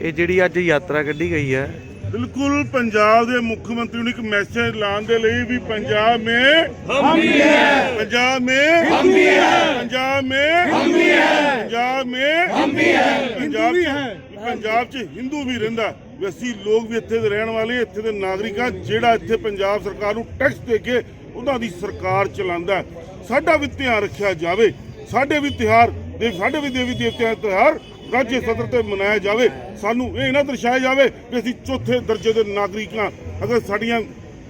ਇਹ ਜਿਹੜੀ ਅੱਜ ਯਾਤਰਾ ਕੱਢੀ ਗਈ ਹੈ। ਬਿਲਕੁਲ ਪੰਜਾਬ ਦੇ ਮੁੱਖ ਮੰਤਰੀ ਨੂੰ ਇੱਕ ਮੈਸੇਜ ਲਾਉਣ ਦੇ ਲਈ ਵੀ ਪੰਜਾਬ ਮੇ ਹਮ ਵੀ ਹੈ। ਪੰਜਾਬ ਮੇ ਹਮ ਵੀ ਹੈ। ਪੰਜਾਬ ਮੇ ਹਮ ਵੀ ਹੈ। ਪੰਜਾਬ ਮੇ ਹਮ ਵੀ ਹੈ। ਪੰਜਾਬ ਵੀ ਹੈ। ਪੰਜਾਬ 'ਚ ਹਿੰਦੂ ਵੀ ਰਹਿੰਦਾ। ਵੀ ਅਸੀਂ ਲੋਕ ਵੀ ਇੱਥੇ ਦੇ ਰਹਿਣ ਵਾਲੇ ਇੱਥੇ ਦੇ ਨਾਗਰਿਕਾਂ ਜਿਹੜਾ ਇੱਥੇ ਪੰਜਾਬ ਸਰਕਾਰ ਨੂੰ ਟੈਕਸ ਦੇ ਕੇ ਉਹਨਾਂ ਦੀ ਸਰਕਾਰ ਚਲਾਉਂਦਾ ਸਾਡਾ ਵੀ ਧਿਆਨ ਰੱਖਿਆ ਜਾਵੇ। ਸਾਡੇ ਵੀ ਤਿਉਹਾਰ ਦੇ ਸਾਡੇ ਵੀ ਦੇਵੀ ਦੇਵਤਿਆਂ ਦੇ ਤਿਉਹਾਰ ਰਾਜੇ ਸਦਰ ਤੇ ਮਨਾਇਆ ਜਾਵੇ, ਸਾਨੂੰ ਇਹ ਨਾ ਦਰਸਾਇਆ ਜਾਵੇ ਕਿ ਅਸੀਂ ਚੌਥੇ ਦਰਜੇ ਦੇ ਨਾਗਰਿਕਾਂ ਅਗਰ ਸਾਡੀਆਂ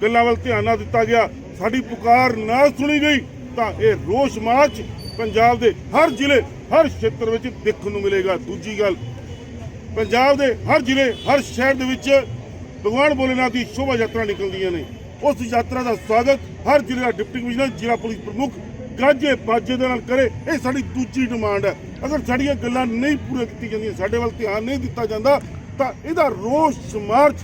ਗੱਲਾਂ ਵੱਲ ਧਿਆਨ ਨਾ ਦਿੱਤਾ ਗਿਆ, ਸਾਡੀ ਪੁਕਾਰ ਨਾ ਸੁਣੀ ਗਈ, ਤਾਂ ਇਹ ਰੋਸ ਮਾਰਚ ਪੰਜਾਬ ਦੇ ਹਰ ਜ਼ਿਲ੍ਹੇ, ਹਰ ਖੇਤਰ ਵਿੱਚ ਦੇਖਣ ਨੂੰ ਮਿਲੇਗਾ। ਦੂਜੀ ਗੱਲ, ਪੰਜਾਬ ਦੇ ਹਰ ਜ਼ਿਲ੍ਹੇ, ਹਰ ਸ਼ਹਿਰ ਦੇ ਵਿੱਚ ਭਗਵਾਨ ਬੋਲੇਨਾਥ ਦੀ ਸ਼ੋਭਾ ਯਾਤਰਾ ਨਿਕਲਦੀਆਂ ਨੇ। ਉਸ ਯਾਤਰਾ ਦਾ ਸਵਾਗਤ ਹਰ ਜ਼ਿਲ੍ਹੇ ਦਾ ਡਿਪਟੀ ਕਮਿਸ਼ਨਰ, ਜ਼ਿਲ੍ਹਾ ਪੁਲਿਸ ਪ੍ਰਮੁੱਖ ਗਾਜੇ ਬਾਜੇ ਦੇ ਨਾਲ ਕਰੇ ਇਹ ਸਾਡੀ ਦੂਜੀ ਡਿਮਾਂਡ ਹੈ। ਅਗਰ ਸਾਡੀਆਂ ਗੱਲਾਂ ਨਹੀਂ ਪੂਰੀਆਂ ਕੀਤੀਆਂ ਜਾਂਦੀਆਂ ਸਾਡੇ ਵੱਲ ਧਿਆਨ ਨਹੀਂ ਦਿੱਤਾ ਜਾਂਦਾ ਤਾਂ ਇਹਦਾ ਰੋਸ ਮਾਰਚ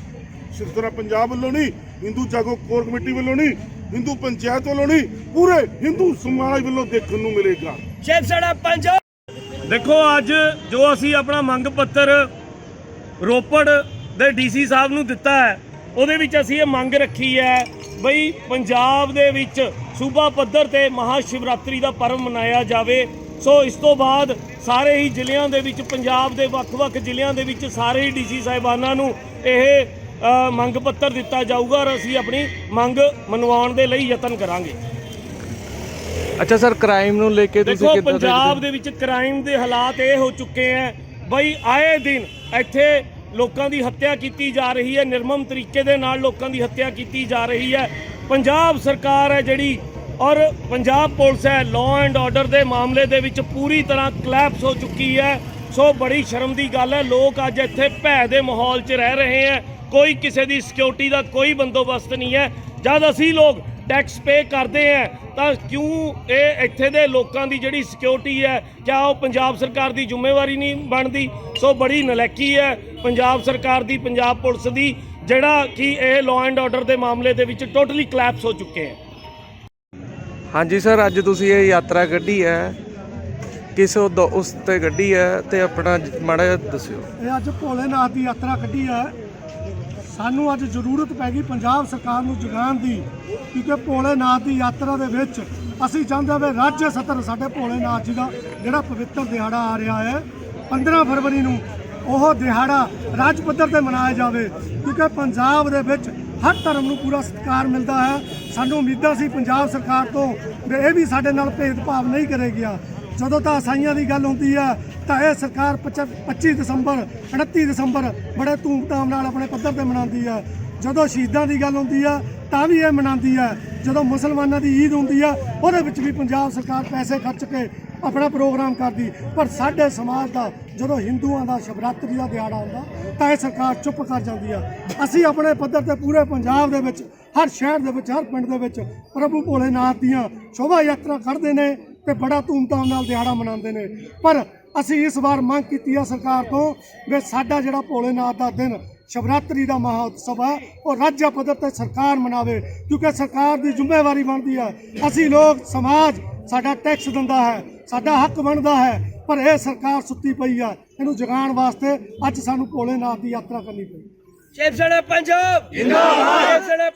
ਸਿਰਫ ਪੰਜਾਬ ਵੱਲੋਂ ਨਹੀਂ ਹਿੰਦੂ ਜਾਗੋ ਕੋਰ ਕਮੇਟੀ ਵੱਲੋਂ ਨਹੀਂ ਹਿੰਦੂ ਪੰਚਾਇਤ ਵੱਲੋਂ ਨਹੀਂ ਪੂਰੇ ਹਿੰਦੂ ਸਮਾਜ ਵੱਲੋਂ ਦੇਖਣ ਨੂੰ ਮਿਲੇਗਾ। ਸੈਨਾ ਪੰਜਾਬ। ਦੇਖੋ ਅੱਜ ਜੋ ਅਸੀਂ ਆਪਣਾ ਮੰਗ ਪੱਤਰ ਰੋਪੜ ਦੇ ਡੀਸੀ ਸਾਹਿਬ ਨੂੰ ਦਿੱਤਾ ਹੈ ਉਹਦੇ ਵਿੱਚ ਅਸੀਂ ਇਹ ਮੰਗ ਰੱਖੀ ਹੈ ਬਈ ਪੰਜਾਬ ਦੇ ਵਿੱਚ ਸੂਬਾ ਪੱਧਰ ਤੇ ਮਹਾ ਸ਼ਿਵਰਾਤਰੀ ਦਾ ਪਰਵ ਮਨਾਇਆ ਜਾਵੇ। ਸੋ ਇਸ ਤੋਂ ਬਾਅਦ ਸਾਰੇ ਹੀ ਜ਼ਿਲ੍ਹਿਆਂ ਦੇ ਵਿੱਚ ਪੰਜਾਬ ਦੇ ਵੱਖ-ਵੱਖ ਜ਼ਿਲ੍ਹਿਆਂ ਦੇ ਵਿੱਚ ਸਾਰੇ ਹੀ ਡੀਸੀ ਸਾਹਿਬਾਨਾਂ ਨੂੰ ਇਹ ਮੰਗ ਪੱਤਰ ਦਿੱਤਾ ਜਾਊਗਾ ਔਰ ਅਸੀਂ ਆਪਣੀ ਮੰਗ ਮਨਵਾਉਣ ਦੇ ਲਈ ਯਤਨ ਕਰਾਂਗੇ। ਅੱਛਾ ਸਰ ਕ੍ਰਾਈਮ ਨੂੰ ਲੈ ਕੇ ਤੁਸੀਂ ਦੇਖੋ ਕਿੱਦਾਂ ਪੰਜਾਬ ਦੇ ਵਿੱਚ ਕ੍ਰਾਈਮ ਦੇ ਹਾਲਾਤ ਇਹ ਹੋ ਚੁੱਕੇ ਐ। ਬਈ ਆਏ ਦਿਨ ਇੱਥੇ ਲੋਕਾਂ ਦੀ ਹੱਤਿਆ ਕੀਤੀ ਜਾ ਰਹੀ ਹੈ ਨਿਰਮਮ ਤਰੀਕੇ ਦੇ ਨਾਲ ਲੋਕਾਂ ਦੀ ਹੱਤਿਆ ਕੀਤੀ ਜਾ ਰਹੀ ਹੈ ਪੰਜਾਬ ਸਰਕਾਰ ਹੈ ਜਿਹੜੀ ਔਰ ਪੰਜਾਬ ਪੁਲਿਸ ਹੈ ਲਾਅ ਐਂਡ ਆਰਡਰ ਦੇ ਮਾਮਲੇ ਦੇ ਵਿੱਚ ਪੂਰੀ ਤਰ੍ਹਾਂ ਕਲੈਪਸ ਹੋ ਚੁੱਕੀ ਹੈ। ਸੋ ਬੜੀ ਸ਼ਰਮ ਦੀ ਗੱਲ ਹੈ, ਲੋਕ ਅੱਜ ਇੱਥੇ ਭੈ ਦੇ ਮਾਹੌਲ 'ਚ ਰਹਿ ਰਹੇ ਹੈ। ਕੋਈ ਕਿਸੇ ਦੀ ਸਿਕਿਉਰਿਟੀ ਦਾ ਕੋਈ ਬੰਦੋਬਸਤ ਨਹੀਂ ਹੈ। ਜਦ ਅਸੀਂ ਲੋਕ ਟੈਕਸ ਪੇ ਕਰਦੇ ਹੈ, ਤਾਂ ਕਿਉਂ ਇਹ ਇੱਥੇ ਦੇ ਲੋਕਾਂ ਦੀ ਜਿਹੜੀ ਸਿਕਿਉਰਿਟੀ ਹੈ, ਕਿਆ ਉਹ ਪੰਜਾਬ ਸਰਕਾਰ ਦੀ ਜ਼ਿੰਮੇਵਾਰੀ ਨਹੀਂ ਬਣਦੀ? ਸੋ ਬੜੀ ਨਲੈਕੀ ਹੈ, ਪੰਜਾਬ ਸਰਕਾਰ ਦੀ, ਪੰਜਾਬ ਪੁਲਿਸ ਦੀ। ਜਿਹੜਾ ਕਿ ਇਹ ਲਾਅ ਐਂਡ ਆਰਡਰ ਦੇ ਮਾਮਲੇ ਦੇ ਵਿੱਚ ਟੋਟਲੀ ਕਲੈਪਸ ਹੋ ਚੁੱਕੇ ਹੈ। ਹਾਂਜੀ ਸਰ ਅੱਜ ਤੁਸੀਂ ਇਹ ਯਾਤਰਾ ਕੱਢੀ ਹੈ। ਕਿਸ ਉਸ ਤੇ ਕੱਢੀ ਹੈ ਤੇ ਆਪਣਾ ਮਾੜਾ ਜਿਹਾ ਦੱਸਿਓ। ਇਹ ਅੱਜ ਭੋਲੇਨਾਥ ਦੀ ਯਾਤਰਾ ਕੱਢੀ ਹੈ। ਸਾਨੂੰ ਅੱਜ ਜ਼ਰੂਰਤ ਪੈ ਗਈ ਪੰਜਾਬ ਸਰਕਾਰ ਨੂੰ ਜਗਾਉਣ ਦੀ ਕਿਉਂਕਿ ਭੋਲੇਨਾਥ ਦੀ ਯਾਤਰਾ ਦੇ ਵਿੱਚ ਅਸੀਂ ਚਾਹੁੰਦੇ ਹਾਂ ਵੀ ਰਾਜ ਸਤਰ ਸਾਡੇ ਭੋਲੇਨਾਥ ਜੀ ਦਾ ਜਿਹੜਾ ਪਵਿੱਤਰ ਦਿਹਾੜਾ ਆ ਰਿਹਾ ਹੈ 15 ਫਰਵਰੀ ਨੂੰ ਉਹ ਦਿਹਾੜਾ ਰਾਜ ਪੱਧਰ ਤੇ ਮਨਾਇਆ ਜਾਵੇ, ਕਿਉਂਕਿ ਪੰਜਾਬ ਦੇ ਵਿੱਚ ਹਰ ਧਰਮ ਨੂੰ ਪੂਰਾ ਸਤਿਕਾਰ ਮਿਲਦਾ ਹੈ। ਸਾਨੂੰ ਉਮੀਦਾਂ ਸੀ ਪੰਜਾਬ ਸਰਕਾਰ ਤੋਂ ਵੀ ਇਹ ਵੀ ਸਾਡੇ ਨਾਲ ਭੇਦਭਾਵ ਨਹੀਂ ਕਰੇਗੀ ਜਦੋਂ ਤਾਂ ਅਸਾਈਆਂ ਦੀ ਗੱਲ ਹੁੰਦੀ ਹੈ ਤਾਂ ਇਹ ਸਰਕਾਰ 25 25 ਦਸੰਬਰ 29 ਦਸੰਬਰ ਬੜੇ ਧੂਮਧਾਮ ਨਾਲ ਆਪਣੇ ਪੱਧਰ ਤੇ ਮਨਾਉਂਦੀ ਹੈ ਜਦੋਂ ਸ਼ਹੀਦਾਂ ਦੀ ਗੱਲ ਹੁੰਦੀ ਹੈ ਤਾਂ ਵੀ ਇਹ ਮਨਾਉਂਦੀ ਹੈ ਜਦੋਂ ਮੁਸਲਮਾਨਾਂ ਦੀ ਈਦ ਹੁੰਦੀ ਹੈ ਉਹਦੇ ਵਿੱਚ ਵੀ ਪੰਜਾਬ ਸਰਕਾਰ ਪੈਸੇ ਖਰਚ ਕੇ ਆਪਣਾ ਪ੍ਰੋਗਰਾਮ ਕਰਦੀ। ਪਰ ਸਾਡੇ ਸਮਾਜ ਦਾ ਜਦੋਂ ਹਿੰਦੂਆਂ ਦਾ ਸ਼ਿਵਰਾਤਰੀ ਦਾ ਦਿਹਾੜਾ ਆਉਂਦਾ ਤਾਂ ਇਹ ਸਰਕਾਰ ਚੁੱਪ ਕਰ ਜਾਂਦੀ ਆ। ਅਸੀਂ ਆਪਣੇ ਪੱਧਰ ਤੇ ਪੂਰੇ ਪੰਜਾਬ ਦੇ ਵਿੱਚ, ਹਰ ਸ਼ਹਿਰ ਦੇ ਵਿੱਚ, ਹਰ ਪਿੰਡ ਦੇ ਵਿੱਚ ਪ੍ਰਭੂ ਭੋਲੇਨਾਥ ਦੀਆਂ ਸ਼ੋਭਾ ਯਾਤਰਾ ਕੱਢਦੇ ਨੇ ਤੇ ਬੜਾ ਧੂਮਧਾਮ ਨਾਲ ਦਿਹਾੜਾ ਮਨਾਉਂਦੇ ਨੇ। ਪਰ ਅਸੀਂ ਇਸ ਵਾਰ ਮੰਗ ਕੀਤੀ ਹੈ ਸਰਕਾਰ ਤੋਂ ਵੀ ਸਾਡਾ ਜਿਹੜਾ ਭੋਲੇਨਾਥ ਦਾ ਦਿਨ ਸ਼ਿਵਰਾਤਰੀ ਦਾ ਮਹੋਤਸਵ ਹੈ। ਉਹ ਰਾਜ ਪੱਧਰ ਤੇ ਸਰਕਾਰ ਮਨਾਵੇ, ਕਿਉਂਕਿ ਸਰਕਾਰ ਦੀ ਜ਼ਿੰਮੇਵਾਰੀ ਬਣਦੀ ਹੈ। ਅਸੀਂ ਲੋਕ, ਸਮਾਜ, ਸਾਡਾ ਟੈਕਸ ਦਿੰਦਾ ਹੈ, ਸਾਡਾ ਹੱਕ ਬਣਦਾ ਹੈ, ਪਰ ਇਹ ਸਰਕਾਰ ਸੁੱਤੀ ਪਈ ਆ ਇਹਨੂੰ ਜਗਾਉਣ ਵਾਸਤੇ ਅੱਜ ਸਾਨੂੰ ਭੋਲੇਨਾਥ ਦੀ ਯਾਤਰਾ ਕਰਨੀ ਪਈ। ਸ਼ਿਵ ਸੈਨਾ ਪੰਜਾਬ! ਜਿੰਦਾਬਾਦ! ਸ਼ਿਵ ਸੈਨਾ